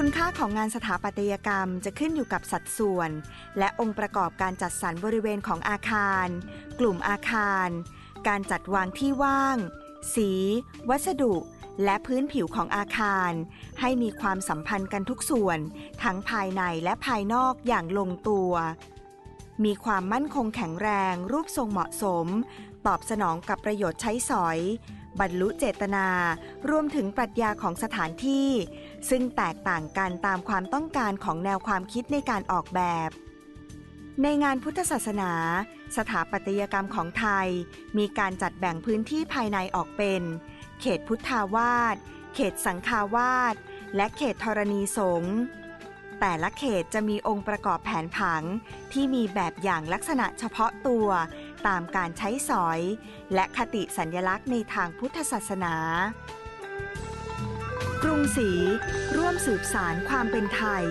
คุณค่าของงานสถาปัตยกรรมจะขึ้นอยู่กับสัดส่วน และองค์ประกอบการจัดสรรบริเวณของอาคาร กลุ่มอาคาร การจัดวางที่ว่าง สี วัสดุ และพื้นผิวของอาคาร ให้มีความสัมพันธ์กันทุกส่วน ทั้งภายในและภายนอกอย่างลงตัว มีความมั่นคงแข็งแรง รูปทรงเหมาะสม ตอบสนองกับประโยชน์ใช้สอย บรรลุเจตนา รวมถึงปรัชญาของสถานที่ ซึ่งแตกต่างกันตามความต้องการของแนวความคิดในการออกแบบ ในงานพุทธศาสนา สถาปัตยกรรมของไทย มีการจัดแบ่งพื้นที่ภายในออกเป็น เขตพุทธาวาสเขตสังฆาวาสและเขตธรณีสงฆ์ แต่ละเขตจะมีองค์ประกอบแผนผัง ที่มีแบบอย่างลักษณะเฉพาะตัว ตามการใช้สอย และคติสัญญลักษณ์ในทางพุทธศาสนา กรุงศรีร่วมสืบสารความเป็นไทย